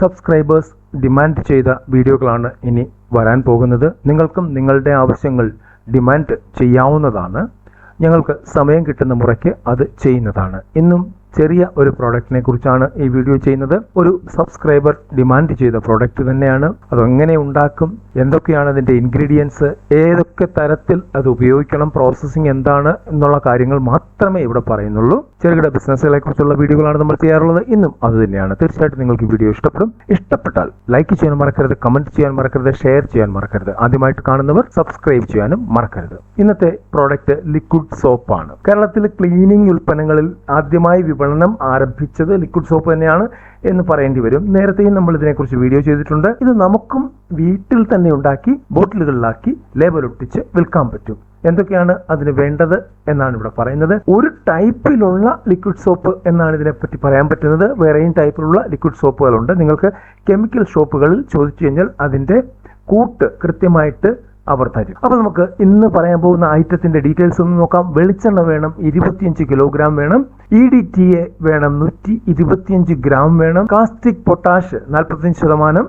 Subscribers demand ചെയ്ത വീഡിയോകളാണ് ഇനി വരാൻ പോകുന്നത്. നിങ്ങൾക്കും നിങ്ങളുടെ ആവശ്യങ്ങൾ ഡിമാൻഡ് ചെയ്യാവുന്നതാണ്. ഞങ്ങൾക്ക് സമയം കിട്ടുന്ന മുറയ്ക്ക് അത് ചെയ്യുന്നതാണ്. ഇന്നും ചെറിയ ഒരു പ്രോഡക്റ്റിനെ കുറിച്ചാണ് ഈ വീഡിയോ ചെയ്യുന്നത്. ഒരു സബ്സ്ക്രൈബർ ഡിമാൻഡ് ചെയ്ത പ്രോഡക്റ്റ് തന്നെയാണ്. അത് എങ്ങനെ ഉണ്ടാക്കും? എന്തൊക്കെയാണ് അതിന്റെ ഇൻഗ്രീഡിയൻസ് ഏതൊക്കെ തരത്തിൽ അത് ഉപയോഗിക്കണം? പ്രോസസ്സിംഗ് എന്താണ്? എന്നുള്ള കാര്യങ്ങൾ മാത്രമേ ഇവിടെ പറയുന്നുള്ളൂ. ചെറുകിട ബിസിനസ്സുകളെ കുറിച്ചുള്ള വീഡിയോകളാണ് നമ്മൾ ചെയ്യാറുള്ളത്. ഇന്നും അത് തന്നെയാണ്. തീർച്ചയായിട്ടും നിങ്ങൾക്ക് വീഡിയോ ഇഷ്ടപ്പെടും. ഇഷ്ടപ്പെട്ടാൽ ലൈക്ക് ചെയ്യാൻ മറക്കരുത് കമന്റ് ചെയ്യാൻ മറക്കരുത് ഷെയർ ചെയ്യാൻ മറക്കരുത്. ആദ്യമായിട്ട് കാണുന്നവർ സബ്സ്ക്രൈബ് ചെയ്യാനും മറക്കരുത്. ഇന്നത്തെ പ്രോഡക്റ്റ് ലിക്വിഡ് സോപ്പാണ് കേരളത്തിൽ ക്ലീനിങ് ഉൽപ്പന്നങ്ങളിൽ ആദ്യമായി വിപണനം ആരംഭിച്ചത് ലിക്വിഡ് സോപ്പ് തന്നെയാണ് എന്ന് പറയേണ്ടി വരും. നേരത്തെയും നമ്മൾ ഇതിനെക്കുറിച്ച് വീഡിയോ ചെയ്തിട്ടുണ്ട്. ഇത് നമുക്കും വീട്ടിൽ തന്നെ ഉണ്ടാക്കി ബോട്ടിലുകളിലാക്കി ലേബൽ ഒട്ടിച്ച് വിൽക്കാൻ പറ്റും. എന്തൊക്കെയാണ് അതിന് വേണ്ടത് എന്നാണ് ഇവിടെ പറയുന്നത്. ഒരു ടൈപ്പിലുള്ള ലിക്വിഡ് സോപ്പ് എന്നാണ് ഇതിനെപ്പറ്റി പറയാൻ പറ്റുന്നത്. വേറെയും ടൈപ്പിലുള്ള ലിക്വിഡ് സോപ്പുകളുണ്ട് നിങ്ങൾക്ക് കെമിക്കൽ ഷോപ്പുകളിൽ ചോദിച്ചു കഴിഞ്ഞാൽ അതിന്റെ കൂട്ട് കൃത്യമായിട്ട് അവർ തരും. അപ്പൊ നമുക്ക് ഇന്ന് പറയാൻ പോകുന്ന ഐറ്റത്തിന്റെ ഡീറ്റെയിൽസ് ഒന്ന് നോക്കാം. വെളിച്ചെണ്ണ വേണം ഇരുപത്തിയഞ്ച് കിലോഗ്രാം വേണം. ഇ ഡി ടി എ വേണം നൂറ്റി ഇരുപത്തിയഞ്ച് ഗ്രാം വേണം. കാസ്റ്റിക് പൊട്ടാഷ് നാൽപ്പത്തഞ്ച് ശതമാനം.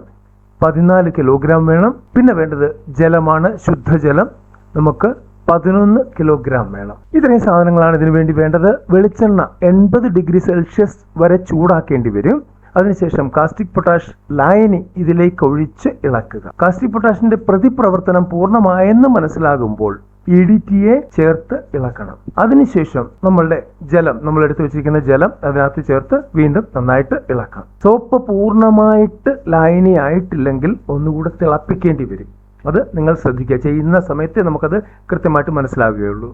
പതിനാല് കിലോഗ്രാം വേണം. പിന്നെ വേണ്ടത് ജലമാണ് ശുദ്ധജലം. നമുക്ക് പതിനൊന്ന് കിലോഗ്രാം വേണം. ഇത്രയും സാധനങ്ങളാണ് ഇതിനു വേണ്ടി വേണ്ടത്. വെളിച്ചെണ്ണ എൺപത് ഡിഗ്രി സെൽഷ്യസ് വരെ ചൂടാക്കേണ്ടി വരും. അതിനുശേഷം കാസ്റ്റിക് പൊട്ടാഷ് ലായനി ഇതിലേക്ക് ഒഴിച്ച് ഇളക്കുക. കാസ്റ്റിക് പൊട്ടാഷിന്റെ പ്രതിപ്രവർത്തനം പൂർണമായെന്ന് മനസ്സിലാകുമ്പോൾ ഇ ഡി ടിയെ ചേർത്ത് ഇളക്കണം. അതിനുശേഷം നമ്മളുടെ ജലം നമ്മൾ എടുത്തു വെച്ചിരിക്കുന്ന ജലം അതിനകത്ത് ചേർത്ത് വീണ്ടും നന്നായിട്ട് ഇളക്കാം. സോപ്പ് പൂർണമായിട്ട് ലായനി ആയിട്ടില്ലെങ്കിൽ ഒന്നുകൂടെ തിളപ്പിക്കേണ്ടി വരും. അത് നിങ്ങൾ ശ്രദ്ധിക്കുക. ചെയ്യുന്ന സമയത്ത് നമുക്കത് കൃത്യമായിട്ട് മനസ്സിലാവുകയുള്ളൂ.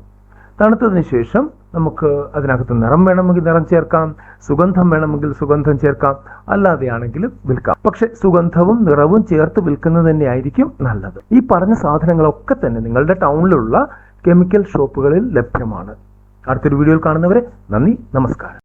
തണുത്തതിന് ശേഷം നമുക്ക് അതിനകത്ത് നിറം വേണമെങ്കിൽ നിറം ചേർക്കാം സുഗന്ധം വേണമെങ്കിൽ സുഗന്ധം ചേർക്കാം അല്ലാതെയാണെങ്കിലും വിൽക്കാം. പക്ഷെ സുഗന്ധവും നിറവും ചേർത്ത് വിൽക്കുന്നത് തന്നെയായിരിക്കും നല്ലത്. ഈ പറഞ്ഞ സാധനങ്ങളൊക്കെ തന്നെ നിങ്ങളുടെ ടൗണിലുള്ള കെമിക്കൽ ഷോപ്പുകളിൽ ലഭ്യമാണ്. അടുത്തൊരു വീഡിയോയിൽ കാണുന്നവരെ നന്ദി നമസ്കാരം.